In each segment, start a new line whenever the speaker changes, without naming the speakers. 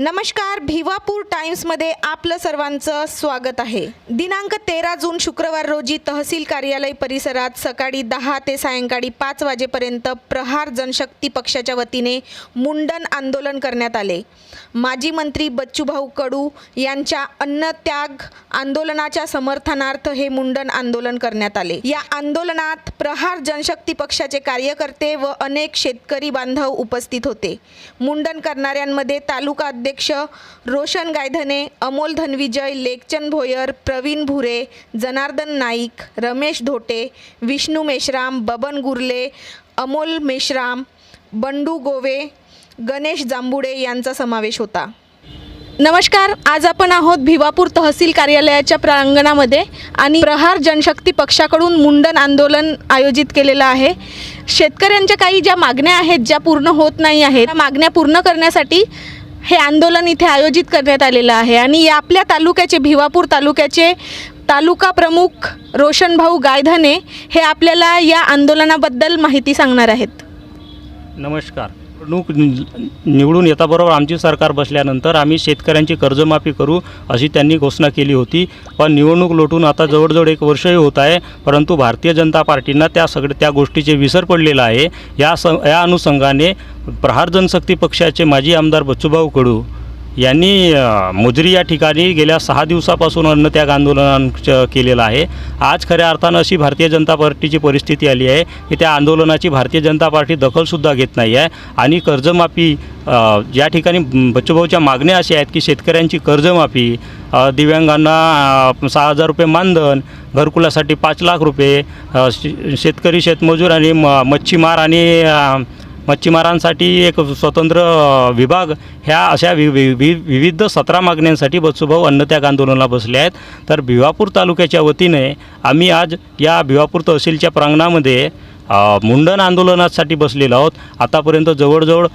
नमस्कार भिवापूर टाइम्समध्ये आपलं सर्वांचं स्वागत आहे. दिनांक तेरा जून शुक्रवार रोजी तहसील कार्यालय परिसरात सकाळी दहा ते सायंकाळी पाच वाजेपर्यंत प्रहार जनशक्ती पक्षाच्या वतीने मुंडन आंदोलन करण्यात आले. माजी मंत्री बच्चूभाऊ कडू यांच्या अन्नत्याग आंदोलनाच्या समर्थनार्थ हे मुंडन आंदोलन करण्यात आले. या आंदोलनात प्रहार जनशक्ती पक्षाचे कार्यकर्ते व अनेक शेतकरी बांधव उपस्थित होते. मुंडन करणाऱ्यांमध्ये तालुका अध्यक्ष रोशन गायधने अमोल धनविजय लेखचंद भोयर प्रवीण भुरे जनार्दन नाईक रमेश धोटे विष्णू मेश्राम बबन गुर्ले अमोल मेश्राम बंडू गोवे गणेश जांभुडे यांचा समावेश होता. नमस्कार आज आपण आहोत भिवापूर तहसील कार्यालयाच्या प्रांगणामध्ये आणि प्रहार जनशक्ती पक्षाकडून मुंडन आंदोलन आयोजित केलेलं आहे. शेतकऱ्यांच्या काही ज्या मागण्या आहेत ज्या पूर्ण होत नाही आहेत त्या मागण्या पूर्ण करण्यासाठी हे आंदोलन इथे आयोजित करण्यात आलेलं आहे. आणि या आपल्या तालुक्याचे भिवापूर तालुक्याचे तालुका प्रमुख रोशनभाऊ गायधने हे आपल्याला या आंदोलनाबद्दल माहिती सांगणार आहेत.
नमस्कार. निवडणूक निवडून येताबरोबर आमची सरकार बसल्यानंतर आम्ही शेतकऱ्यांची कर्जमाफी करू अशी त्यांनी घोषणा केली होती. पण निवडणूक लोटून आता जवळजवळ एक वर्षही होत आहे. परंतु भारतीय जनता पार्टींना त्या सगळ्या त्या गोष्टीचे विसर पडलेला आहे. या स या अनुषंगाने प्रहार जनशक्ती पक्षाचे माजी आमदार बच्चूभाऊ कडू यांनी मुजरी या ठिकाणी गेल्या सहा दिवसापासून अन्नत्याग आंदोलन च- केलेलं आहे. आज खऱ्या अर्थानं अशी भारतीय जनता पार्टीची परिस्थिती आली आहे की त्या आंदोलनाची भारतीय जनता पार्टी दखलसुद्धा घेत नाही आहे. आणि कर्जमाफी या ज्या ठिकाणी बच्चूभाऊच्या मागण्या अशा आहेत की शेतकऱ्यांची कर्जमाफी दिव्यांगांना सहा हजार रुपये मानधन घरकुलासाठी पाच लाख रुपये शे- शेतकरी शेतमजूर आणि म मच्छीमार आणि मच्छीमारांसाठी एक स्वतंत्र विभाग. ह्या अशा वि वि वि विविध सतरा मागण्यांसाठी बच्चूभाऊ अन्नत्याग आंदोलनाला बसले आहेत. तर भिवापूर तालुक्याच्या वतीने आम्ही आज या भिवापूर तहसीलच्या प्रांगणामध्ये मुंडन आंदोलनासाठी बसलेलो आहोत. आतापर्यंत जवळजवळ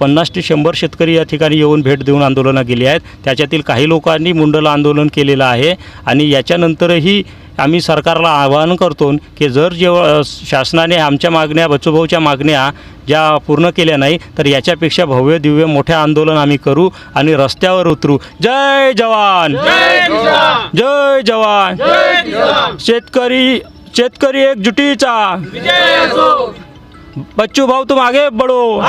पन्नास ते शंभर शेतकरी या ठिकाणी येऊन भेट देऊन आंदोलनं केली आहेत. त्याच्यातील काही लोकांनी मुंडन आंदोलन केलेलं आहे आणि याच्यानंतरही आम्ही सरकारला आवाहन करतो की जर जेव्हा शासनाने आमच्या मागण्या बच्चूभाऊच्या मागण्या ज्या पूर्ण केल्या नाही तर याच्यापेक्षा भव्य दिव्य मोठे आंदोलन आम्ही करू आणि रस्त्यावर उतरू. जय जवान! जय जवान! शेतकरी शेतकरी एकजुटीचा! बच्चू भाऊ तुम आगे बढो.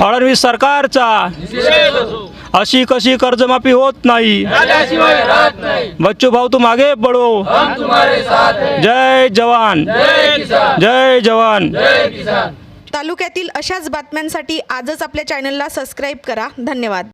फडणवीस सरकारचा! अशी कशी कर्जमाफी होत नाही. बच्चू भाऊ तुम आगे बढो जय जवान. जय जवान.
तालुक्यातील अशाच बातम्यांसाठी आजच आपल्या चॅनलला सबस्क्राईब करा. धन्यवाद.